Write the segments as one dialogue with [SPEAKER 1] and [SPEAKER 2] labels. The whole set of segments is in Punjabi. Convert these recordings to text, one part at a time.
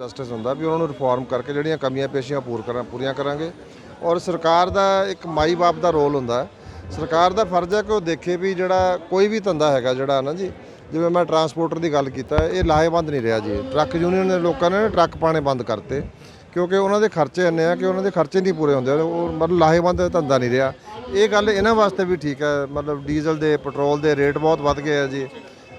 [SPEAKER 1] ਜਸਟਿਸ ਹੁੰਦਾ ਵੀ ਉਹਨਾਂ ਨੂੰ ਰਿਫਾਰਮ ਕਰਕੇ ਜਿਹੜੀਆਂ ਕਮੀਆਂ ਪੇਸ਼ੀਆਂ ਪੂਰ ਕਰਾਂ, ਪੂਰੀਆਂ ਕਰਾਂਗੇ। ਔਰ ਸਰਕਾਰ ਦਾ ਇੱਕ ਮਾਈ ਬਾਪ ਦਾ ਰੋਲ ਹੁੰਦਾ ਸਰਕਾਰ ਦਾ ਫਰਜ਼ ਹੈ ਕਿ ਉਹ ਦੇਖੇ ਵੀ ਜਿਹੜਾ ਕੋਈ ਵੀ ਧੰਦਾ ਹੈਗਾ ਜਿਹੜਾ ਨਾ ਜੀ, ਜਿਵੇਂ ਮੈਂ ਟਰਾਂਸਪੋਰਟਰ ਦੀ ਗੱਲ ਕੀਤਾ, ਇਹ ਲਾਹੇਵੰਦ ਨਹੀਂ ਰਿਹਾ ਜੀ। ਟਰੱਕ ਯੂਨੀਅਨ ਦੇ ਲੋਕਾਂ ਨੇ ਟਰੱਕ ਪਾਣੇ ਬੰਦ ਕਰਤੇ, ਕਿਉਂਕਿ ਉਹਨਾਂ ਦੇ ਖਰਚੇ ਇੰਨੇ ਆ ਕਿ ਉਹਨਾਂ ਦੇ ਖਰਚੇ ਨਹੀਂ ਪੂਰੇ ਹੁੰਦੇ। ਉਹ ਮਤਲਬ ਲਾਹੇਵੰਦ ਧੰਦਾ ਨਹੀਂ ਰਿਹਾ। ਇਹ ਗੱਲ ਇਹਨਾਂ ਵਾਸਤੇ ਵੀ ਠੀਕ ਹੈ, ਮਤਲਬ ਡੀਜ਼ਲ ਦੇ ਪੈਟਰੋਲ ਦੇ ਰੇਟ ਬਹੁਤ ਵੱਧ ਗਏ ਆ ਜੀ।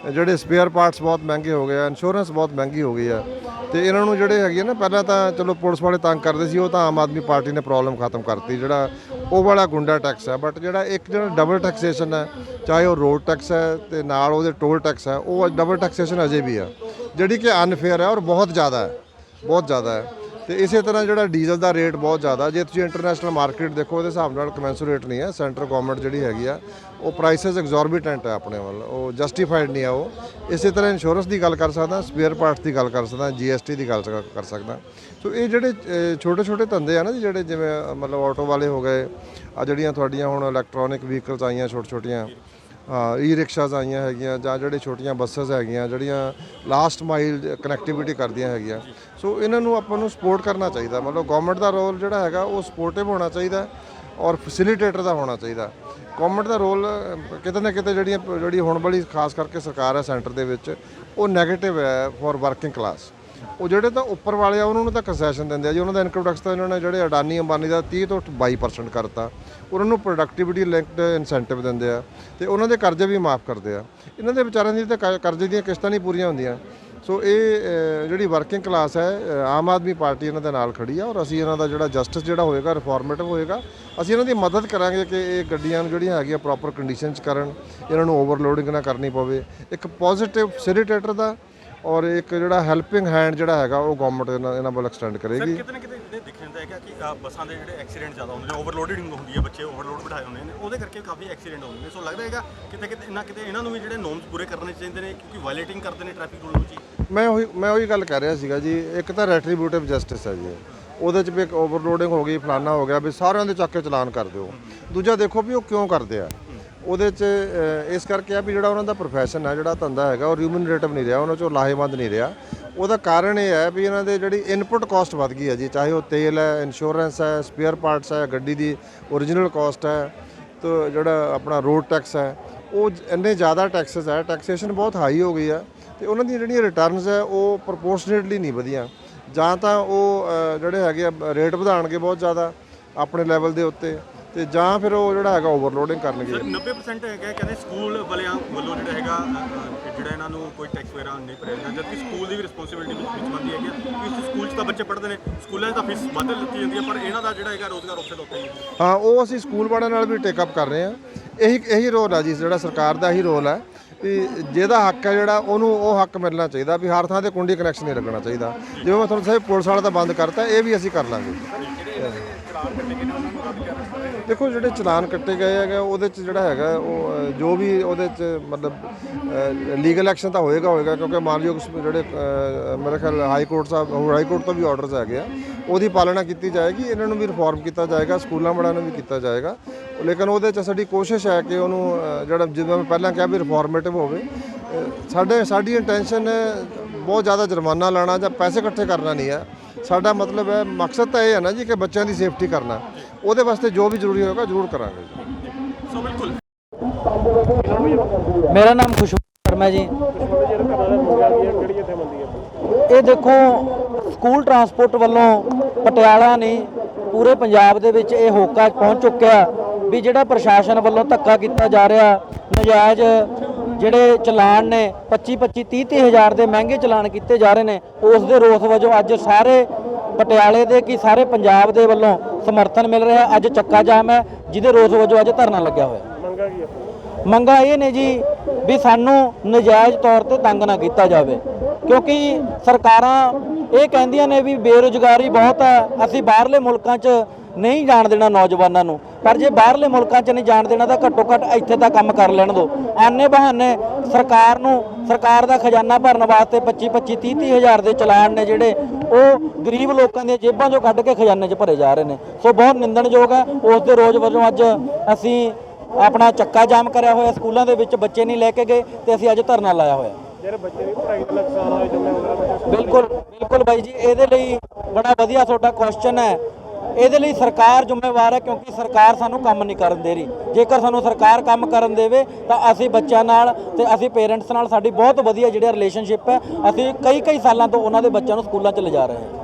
[SPEAKER 1] ਜਿਹੜੇ ਸਪੇਅਰ ਪਾਰਟਸ ਬਹੁਤ ਮਹਿੰਗੇ ਹੋ ਗਏ ਆ ਇੰਸ਼ੋਰੈਂਸ ਬਹੁਤ ਮਹਿੰਗੀ ਹੋ ਗਈ ਆ। ਤੇ ਇਹਨਾਂ ਨੂੰ ਜਿਹੜੇ ਹੈਗੇ ਆ ਨਾ, ਪਹਿਲਾਂ ਤਾਂ ਚਲੋ ਪੁਲਿਸ ਵਾਲੇ ਤੰਗ ਕਰਦੇ ਸੀ, ਉਹ ਤਾਂ ਆਮ ਆਦਮੀ ਪਾਰਟੀ ਨੇ ਪ੍ਰੋਬਲਮ ਖਤਮ ਕਰਤੀ, ਜਿਹੜਾ ਉਹ ਵਾਲਾ ਗੁੰਡਾ ਟੈਕਸ ਹੈ। ਬਟ ਜਿਹੜਾ ਇੱਕ ਜਿਹੜਾ ਡਬਲ ਟੈਕਸੇਸ਼ਨ ਹੈ, ਚਾਹੇ ਉਹ ਰੋਡ ਟੈਕਸ ਹੈ ਤੇ ਨਾਲ ਉਹਦੇ ਟੋਲ ਟੈਕਸ ਹੈ, ਉਹ ਡਬਲ ਟੈਕਸੇਸ਼ਨ ਅਜੇ ਵੀ ਆ। ਜਿਹੜੀ ਕਿ ਅਨਫੇਅਰ ਹੈ ਔਰ ਬਹੁਤ ਜ਼ਿਆਦਾ ਹੈ, ਬਹੁਤ ਜ਼ਿਆਦਾ ਹੈ। ਤੇ ਇਸੇ ਤਰ੍ਹਾਂ ਜਿਹੜਾ ਡੀਜ਼ਲ ਦਾ ਰੇਟ ਬਹੁਤ ਜ਼ਿਆਦਾ, ਜੇ ਤੁਸੀਂ ਇੰਟਰਨੈਸ਼ਨਲ ਮਾਰਕੀਟ ਦੇਖੋ, ਉਹਦੇ ਹਿਸਾਬ ਨਾਲ ਕਮੈਂਸੂਰੇਟ ਨਹੀਂ ਹੈ। ਸੈਂਟਰ ਗਵਰਨਮੈਂਟ ਜਿਹੜੀ ਹੈਗੀ ਆ, ਉਹ ਪ੍ਰਾਈਸਸ ਐਗਜ਼ੋਰਬਿਟੈਂਟ ਹੈ ਆਪਣੇ ਵੱਲ। ਉਹ ਜਸਟੀਫਾਈਡ ਨਹੀਂ ਆ ਉਹ। ਇਸੇ ਤਰ੍ਹਾਂ ਇੰਸ਼ੋਰੈਂਸ ਦੀ ਗੱਲ ਕਰ ਸਕਦਾ ਸਪੇਅਰ ਪਾਰਟਸ ਦੀ ਗੱਲ ਕਰ ਸਕਦਾ ਜੀਐਸਟੀ ਦੀ ਗੱਲ ਕਰ ਸਕਦਾ। ਸੋ ਇਹ ਜਿਹੜੇ ਛੋਟੇ ਛੋਟੇ ਧੰਦੇ ਆ ਨਾ ਜੀ, ਜਿਹੜੇ ਜਿਵੇਂ ਮਤਲਬ ਆਟੋ ਵਾਲੇ ਹੋ ਗਏ, ਆ ਜਿਹੜੀਆਂ ਤੁਹਾਡੀਆਂ ਹੁਣ ਇਲੈਕਟ੍ਰੋਨਿਕ ਵਹੀਕਲਸ ਆਈਆਂ ਛੋਟੇ ਛੋਟੀਆਂ ਈ ਰਿਕਸ਼ਾਸ ਆਈਆਂ ਹੈਗੀਆਂ, ਜਾਂ ਜਿਹੜੇ ਛੋਟੀਆਂ ਬੱਸਸ ਹੈਗੀਆਂ, ਜਿਹੜੀਆਂ ਲਾਸਟ ਮਾਈਲ ਕਨੈਕਟੀਵਿਟੀ ਕਰਦੀਆਂ ਹੈਗੀਆਂ ਸੋ ਇਹਨਾਂ ਨੂੰ ਆਪਾਂ ਨੂੰ ਸਪੋਰਟ ਕਰਨਾ ਚਾਹੀਦਾ। ਮਤਲਬ ਗਵਰਨਮੈਂਟ ਦਾ ਰੋਲ ਜਿਹੜਾ ਹੈਗਾ, ਉਹ ਸਪੋਰਟਿਵ ਹੋਣਾ ਚਾਹੀਦਾ ਔਰ ਫੈਸਿਲਿਟੇਟਰ ਦਾ ਹੋਣਾ ਚਾਹੀਦਾ। ਗਵਰਨਮੈਂਟ ਦਾ ਰੋਲ ਕਿਤੇ ਨਾ ਕਿਤੇ ਜਿਹੜੀਆਂ, ਜਿਹੜੀ ਹੁਣ ਵਾਲੀ ਖਾਸ ਕਰਕੇ ਸਰਕਾਰ ਹੈ ਸੈਂਟਰ ਦੇ ਵਿੱਚ, ਉਹ 네ਗੇਟਿਵ ਹੈ ਫॉर ਵਰਕਿੰਗ ਕਲਾਸ ਉਹ ਜਿਹੜੇ ਤਾਂ ਉੱਪਰ ਵਾਲੇ ਆ, ਉਹਨਾਂ ਨੂੰ ਤਾਂ ਕੰਸੈਸ਼ਨ ਦਿੰਦੇ ਆ ਜੀ। ਉਹਨਾਂ ਦਾ ਇਨਕਮ ਟੈਕਸ ਤਾਂ ਇਹਨਾਂ ਨੇ ਜਿਹੜੇ ਅਡਾਨੀ ਅੰਬਾਨੀ ਦਾ 30 ਤੋਂ 22% ਕਰਤਾ। ਉਹਨਾਂ ਨੂੰ ਪ੍ਰੋਡਕਟਿਵਿਟੀ ਲਿੰਕਡ ਇਨਸੈਂਟਿਵ ਦਿੰਦੇ ਆ ਤੇ ਉਹਨਾਂ ਦੇ ਕਰਜ਼ੇ ਵੀ ਮਾਫ ਕਰਦੇ ਆ। ਇਹਨਾਂ ਦੇ ਵਿਚਾਰਿਆਂ ਦੀ ਤਾਂ ਕਰਜ਼ੇ ਦੀਆਂ ਕਿਸ਼ਤਾਂ ਨਹੀਂ ਪੂਰੀਆਂ ਹੁੰਦੀਆਂ। ਸੋ ਇਹ ਜਿਹੜੀ ਵਰਕਿੰਗ ਕਲਾਸ ਹੈ ਆਮ ਆਦਮੀ ਪਾਰਟੀ ਇਹਨਾਂ ਦੇ ਨਾਲ ਖੜੀ ਆ ਔਰ ਅਸੀਂ ਇਹਨਾਂ ਦਾ ਜਿਹੜਾ ਜਸਟਿਸ ਜਿਹੜਾ ਹੋਏਗਾ ਰਿਫਾਰਮੇਟਿਵ ਹੋਏਗਾ, ਅਸੀਂ ਇਹਨਾਂ ਦੀ ਮਦਦ ਕਰਾਂਗੇ ਕਿ ਇਹ ਗੱਡੀਆਂ ਨੂੰ ਜਿਹੜੀਆਂ ਹੈਗੀਆਂ ਪ੍ਰੋਪਰ ਕੰਡੀਸ਼ਨ 'ਚ ਕਰਨ, ਇਹਨਾਂ ਨੂੰ ਓਵਰਲੋਡਿੰਗ ਨਾ ਕਰਨੀ ਪਵੇ। ਇੱਕ ਪੋਜ਼ਿਟਿਵ ਫੈਸਿਲਿਟੇਟਰ ਦਾ ਔਰ ਇੱਕ ਜਿਹੜਾ ਹੈਲਪਿੰਗ ਹੈਂਡ ਜਿਹੜਾ ਹੈਗਾ, ਉਹ ਗਵਰਨਮੈਂਟ ਇਹਨਾਂ ਇਹਨਾਂ ਵੱਲ ਐਕਸਟੈਂਡ ਕਰੇਗੀ।
[SPEAKER 2] ਕਿਤੇ ਨਾ ਕਿਤੇ ਇਹ ਕਿ ਅ, ਬੱਸਾਂ ਦੇ ਜਿਹੜੇ ਐਕਸੀਡੈਂਟ ਜ਼ਿਆਦਾ ਹੁੰਦੇ ਨੇ ਓਵਰਲੋਡਿੰਗ ਹੁੰਦੀ ਹੈ ਬੱਚੇ ਓਵਰਲੋਡ ਬਿਠਾਏ ਹੁੰਦੇ ਨੇ ਉਹਦੇ ਕਰਕੇ ਕਾਫੀ ਐਕਸੀਡੈਂਟ ਹੁੰਦੇ ਨੇ। ਸੋ ਲੱਗਦਾ ਹੈਗਾ ਕਿਤੇ ਕਿਤੇ ਇਹਨਾਂ ਕਿਤੇ ਇਹਨਾਂ ਨੂੰ ਵੀ ਜਿਹੜੇ ਨੋਰਮਸ ਪੂਰੇ ਕਰਨੇ ਚਾਹੀਦੇ ਨੇ ਕਿਉਂਕਿ ਵਾਇਲੇਟਿੰਗ ਕਰਦੇ ਨੇ ਟ੍ਰੈਫਿਕ ਰੂਲ ਨੂੰ ਜੀ
[SPEAKER 1] ਮੈਂ ਉਹੀ ਮੈਂ ਉਹੀ ਗੱਲ ਕਰ ਰਿਹਾ ਸੀਗਾ ਜੀ ਇੱਕ ਤਾਂ ਰੈਟਰੀਬਿਊਟਿਵ ਜਸਟਿਸ ਹੈ ਜੀ ਉਹਦੇ 'ਚ ਵੀ ਇੱਕ ਓਵਰਲੋਡਿੰਗ ਹੋ ਗਈ ਫਲਾਨਾ ਹੋ ਗਿਆ ਵੀ ਸਾਰਿਆਂ ਦੇ ਚੱਕ ਕੇ ਚਲਾਨ ਕਰ ਦਿਓ। ਦੂਜਾ ਦੇਖੋ ਵੀ ਉਹ ਕਿਉਂ ਕਰਦੇ ਆ। ਉਹਦੇ 'ਚ ਅ, ਇਸ ਕਰਕੇ ਆ ਵੀ ਜਿਹੜਾ ਉਹਨਾਂ ਦਾ ਪ੍ਰੋਫੈਸ਼ਨ ਹੈ ਜਿਹੜਾ ਧੰਦਾ ਹੈਗਾ ਉਹ ਰਿਮੂਨਰੇਟਿਵ ਨਹੀਂ ਰਿਹਾ ਉਹਨਾਂ 'ਚੋਂ ਲਾਹੇਵੰਦ ਨਹੀਂ ਰਿਹਾ। ਉਹਦਾ ਕਾਰਨ ਇਹ ਹੈ ਵੀ ਇਹਨਾਂ ਦੇ ਜਿਹੜੀ ਇਨਪੁਟ ਕਾਸਟ ਵੱਧ ਗਈ ਹੈ ਜੀ, ਚਾਹੇ ਉਹ ਤੇਲ ਹੈ ਇੰਸ਼ੋਰੈਂਸ ਹੈ ਸਪੇਅਰ ਪਾਰਟਸ ਹੈ, ਗੱਡੀ ਦੀ ਓਰੀਜਨਲ ਕਾਸਟ ਹੈ, ਤੋ ਜਿਹੜਾ ਆਪਣਾ ਰੋਡ ਟੈਕਸ ਹੈ, ਉਹ ਇੰਨੇ ਜ਼ਿਆਦਾ ਟੈਕਸਸ ਹੈ ਟੈਕਸੇਸ਼ਨ ਬਹੁਤ ਹਾਈ ਹੋ ਗਈ ਹੈ, ਤੇ ਉਹਨਾਂ ਦੀਆਂ ਜਿਹੜੀਆਂ ਰਿਟਰਨਸ ਹੈ, ਉਹ ਪ੍ਰੋਪੋਰਸ਼ਨੇਟਲੀ ਨਹੀਂ ਵਧੀਆਂ। ਜਾਂ ਤਾਂ ਉਹ ਜਿਹੜੇ ਹੈਗੇ ਆ ਰੇਟ ਵਧਾਣਗੇ ਬਹੁਤ ਜ਼ਿਆਦਾ ਆਪਣੇ ਲੈਵਲ ਦੇ ਉੱਤੇ ਤੇ ਜਾਂ ਫਿਰ ਉਹ ਜਿਹੜਾ ਹੈਗਾ ਓਵਰਲੋਡਿੰਗ ਕਰਨਗੇ।
[SPEAKER 2] 90% ਹੈਗਾ ਕਹਿੰਦੇ ਸਕੂਲ ਵਾਲਿਆਂ ਵੱਲੋਂ ਜਿਹੜਾ ਹੈਗਾ ਜਿਹੜਾ ਇਹਨਾਂ ਨੂੰ ਕੋਈ ਟੈਕਸ ਵਗੈਰਾ ਨਹੀਂ ਭਰਿਆ ਜਾਂਦਾ ਜਦਕਿ ਸਕੂਲ ਦੀ ਵੀ ਰਿਸਪੌਂਸਿਬਿਲਟੀ ਵਿੱਚ ਵਿੱਚ ਬਣਦੀ ਹੈਗੀ ਆ। ਕਿ ਇਸ ਸਕੂਲ 'ਚ ਤਾਂ ਬੱਚੇ ਪੜ੍ਹਦੇ ਨੇ ਸਕੂਲਾਂ 'ਚ ਤਾਂ ਫੀਸ ਵੱਧ ਲਿੱਤੀ ਜਾਂਦੀ ਹੈ ਪਰ ਇਹਨਾਂ ਦਾ ਜਿਹੜਾ ਹੈਗਾ ਰੋਜ਼ਗਾਰ ਉੱਥੇ ਉੱਥੇ ਹੀ ਹੈ।
[SPEAKER 1] ਹਾਂ ਉਹ ਅਸੀਂ ਸਕੂਲ ਵਾਲਿਆਂ ਨਾਲ ਵੀ ਟੇਕ ਅਪ ਕਰ ਰਹੇ ਹਾਂ। ਇਹੀ ਇਹੀ ਰੋਲ ਹੈ ਜੀ ਜਿਹੜਾ ਸਰਕਾਰ ਦਾ ਇਹੀ ਰੋਲ ਹੈ ਵੀ ਜਿਹਦਾ ਹੱਕ ਹੈ ਜਿਹੜਾ ਉਹਨੂੰ ਉਹ ਹੱਕ ਮਿਲਣਾ ਚਾਹੀਦਾ ਵੀ ਹਰ ਥਾਂ ਤੇ ਕੁੰਡੀ ਕਨੈਕਸ਼ਨ ਨਹੀਂ ਲੱਗਣਾ ਚਾਹੀਦਾ। ਜਿਵੇਂ ਮੈਂ ਤੁਹਾਨੂੰ ਸਾਹਿਬ ਪੁਲਿਸ ਵਾਲਾ ਤਾਂ ਬੰਦ ਕਰਤਾ ਇਹ ਵੀ ਅਸੀਂ ਕਰ ਲਾਂਗੇ। ਦੇਖੋ ਜਿਹੜੇ ਚਲਾਨ ਕੱਟੇ ਗਏ ਹੈਗੇ ਉਹਦੇ ਚ ਜਿਹੜਾ ਹੈਗਾ ਉਹ ਜੋ ਵੀ ਉਹਦੇ ਚ ਮਤਲਬ ਲੀਗਲ ਐਕਸ਼ਨ ਤਾਂ ਹੋਏਗਾ ਹੋਏਗਾ ਕਿਉਂਕਿ ਮਾਨਯੋਗ ਜਿਹੜੇ ਅ, ਮੇਰੇ ਖਿਆਲ ਹਾਈ ਕੋਰਟ ਸਾਹਿਬ ਹੋਰ ਹਾਈ ਕੋਰਟ ਤੋਂ ਵੀ ਆਰਡਰਸ ਹੈਗੇ ਆ ਉਹਦੀ ਪਾਲਣਾ ਕੀਤੀ ਜਾਏਗੀ ਇਹਨਾਂ ਨੂੰ ਵੀ ਰਿਫਾਰਮ ਕੀਤਾ ਜਾਏਗਾ ਸਕੂਲਾਂ ਵਾਲਿਆਂ ਨੂੰ ਵੀ ਕੀਤਾ ਜਾਏਗਾ। ਲੇਕਿਨ ਉਹਦੇ ਚ ਸਾਡੀ ਕੋਸ਼ਿਸ਼ ਹੈ ਕਿ ਉਹਨੂੰ ਜਿਹੜਾ ਜਿਵੇਂ ਮੈਂ ਪਹਿਲਾਂ ਕਿਹਾ ਵੀ ਰਿਫਾਰਮੇਟਿਵ ਹੋਵੇ ਸਾਡੇ ਸਾਡੀ ਇੰਟੈਂਸ਼ਨ ਬਹੁਤ ਜ਼ਿਆਦਾ ਜੁਰਮਾਨਾ ਲਾਣਾ ਜਾਂ ਪੈਸੇ ਇਕੱਠੇ ਕਰਨਾ ਨਹੀਂ ਹੈ ਸਾਡਾ ਮਤਲਬ ਹੈ ਮਕਸਦ ਤਾਂ ਇਹ ਹੈ ਨਾ ਜੀ ਕਿ ਬੱਚਿਆਂ ਦੀ ਸੇਫਟੀ ਕਰਨਾ। ਉਹਦੇ ਵਾਸਤੇ ਜੋ ਵੀ ਜ਼ਰੂਰੀ ਹੋਏਗਾ ਜ਼ਰੂਰ ਕਰਾਂਗੇ ਜੀ।
[SPEAKER 2] ਸੋ ਬਿਲਕੁਲ।
[SPEAKER 3] ਮੇਰਾ ਨਾਮ ਖੁਸ਼ਬੂ ਸ਼ਰਮਾ ਜੀ। ਇਹ ਦੇਖੋ ਸਕੂਲ ਟਰਾਂਸਪੋਰਟ ਵੱਲੋਂ ਪਟਿਆਲਾ ਨਹੀਂ ਪੂਰੇ ਪੰਜਾਬ ਦੇ ਵਿੱਚ ਇਹ ਹੋਕਾ ਪਹੁੰਚ ਚੁੱਕਿਆ ਵੀ ਜਿਹੜਾ ਪ੍ਰਸ਼ਾਸਨ ਵੱਲੋਂ ਧੱਕਾ ਕੀਤਾ ਜਾ ਰਿਹਾ ਨਜਾਇਜ਼ ਜਿਹੜੇ ਚਲਾਨ ਨੇ 25 25 30 30 ਹਜ਼ਾਰ ਦੇ ਮਹਿੰਗੇ ਚਲਾਨ ਕੀਤੇ ਜਾ ਰਹੇ ਨੇ ਉਸ ਦੇ ਰੋਸ ਵਜੋਂ ਅੱਜ ਸਾਰੇ ਪਟਿਆਲੇ ਦੇ ਕੀ ਸਾਰੇ ਪੰਜਾਬ ਦੇ ਵੱਲੋਂ ਸਮਰਥਨ ਮਿਲ ਰਿਹਾ ਅੱਜ ਚੱਕਾ ਜਾਮ ਹੈ ਜਿਹਦੇ ਰੋਸ ਵਜੋਂ ਅੱਜ ਧਰਨਾ ਲੱਗਿਆ ਹੋਇਆ। ਮੰਗਾ ਇਹ ਨੇ ਜੀ ਵੀ ਸਾਨੂੰ ਨਜਾਇਜ਼ ਤੌਰ ਤੇ ਤੰਗ ਨਾ ਕੀਤਾ ਜਾਵੇ। ਕਿਉਂਕਿ ਸਰਕਾਰਾਂ ਇਹ ਕਹਿੰਦੀਆਂ ਨੇ ਵੀ ਬੇਰੁਜ਼ਗਾਰੀ ਬਹੁਤ ਹੈ ਅਸੀਂ ਬਾਹਰਲੇ ਮੁਲਕਾਂ 'ਚ ਨਹੀਂ ਜਾਣ ਦੇਣਾ ਨੌਜਵਾਨਾਂ ਨੂੰ। ਪਰ ਜੇ ਬਾਹਰਲੇ ਮੁਲਕਾਂ 'ਚ ਨਹੀਂ ਜਾਣ ਦੇਣਾ ਤਾਂ ਘੱਟੋ ਘੱਟ ਇੱਥੇ ਤਾਂ ਕੰਮ ਕਰ ਲੈਣ ਦਿਓ ਆਨੇ ਬਹਾਨੇ ਸਰਕਾਰ ਨੂੰ ਸਰਕਾਰ ਦਾ ਖਜ਼ਾਨਾ ਭਰਨ ਵਾਸਤੇ 25 25 30 30 ਹਜ਼ਾਰ ਦੇ ਚਲਾਨ ਨੇ ਜਿਹੜੇ ਉਹ ਗਰੀਬ ਲੋਕਾਂ ਦੀਆਂ ਜੇਬਾਂ 'ਚੋਂ ਕੱਢ ਕੇ ਖਜ਼ਾਨੇ 'ਚ ਭਰੇ ਜਾ ਰਹੇ ਨੇ। ਸੋ ਬਹੁਤ ਨਿੰਦਣਯੋਗ ਹੈ। ਉਸ ਦੇ ਰੋਜ਼ ਵਜੋਂ ਅੱਜ ਅਸੀਂ ਆਪਣਾ ਚੱਕਾ ਜਾਮ ਕਰਿਆ ਹੋਇਆ। ਸਕੂਲਾਂ ਦੇ ਵਿੱਚ ਬੱਚੇ ਨਹੀਂ ਲੈ ਕੇ ਗਏ ਤੇ ਅਸੀਂ ਅੱਜ ਧਰਨਾ ਲਾਇਆ ਹੋਇਆ।
[SPEAKER 4] ਜਿਹੜੇ ਬੱਚੇ ਦੀ ਪੜ੍ਹਾਈ ਦਾ ਨੁਕਸਾਨ ਹੋਏ ਜ਼ਿੰਮੇਵਾਰ ਬੱਚੇ
[SPEAKER 3] ਬਿਲਕੁਲ ਬਿਲਕੁਲ ਬਾਈ ਜੀ ਇਹਦੇ ਲਈ ਬੜਾ ਵਧੀਆ ਤੁਹਾਡਾ ਕੁਐਸਚਨ ਹੈ। ਇਹਦੇ ਲਈ ਸਰਕਾਰ ਜ਼ਿੰਮੇਵਾਰ ਹੈ ਕਿਉਂਕਿ ਸਰਕਾਰ ਸਾਨੂੰ ਕੰਮ ਨਹੀਂ ਕਰਨ ਦੇ ਰਹੀ। ਜੇਕਰ ਸਾਨੂੰ ਸਰਕਾਰ ਕੰਮ ਕਰਨ ਦੇਵੇ, ਤਾਂ ਅਸੀਂ ਬੱਚਿਆਂ ਨਾਲ ਤੇ ਅਸੀਂ ਪੇਰੈਂਟਸ ਨਾਲ ਸਾਡੀ ਬਹੁਤ ਵਧੀਆ ਜਿਹੜੀ ਰਿਲੇਸ਼ਨਸ਼ਿਪ ਹੈ, ਅਸੀਂ ਕਈ ਕਈ ਸਾਲਾਂ ਤੋਂ ਉਹਨਾਂ ਦੇ ਬੱਚਿਆਂ ਨੂੰ ਸਕੂਲਾਂ 'ਚ ਲਿਜਾ ਰਹੇ ਹਾਂ।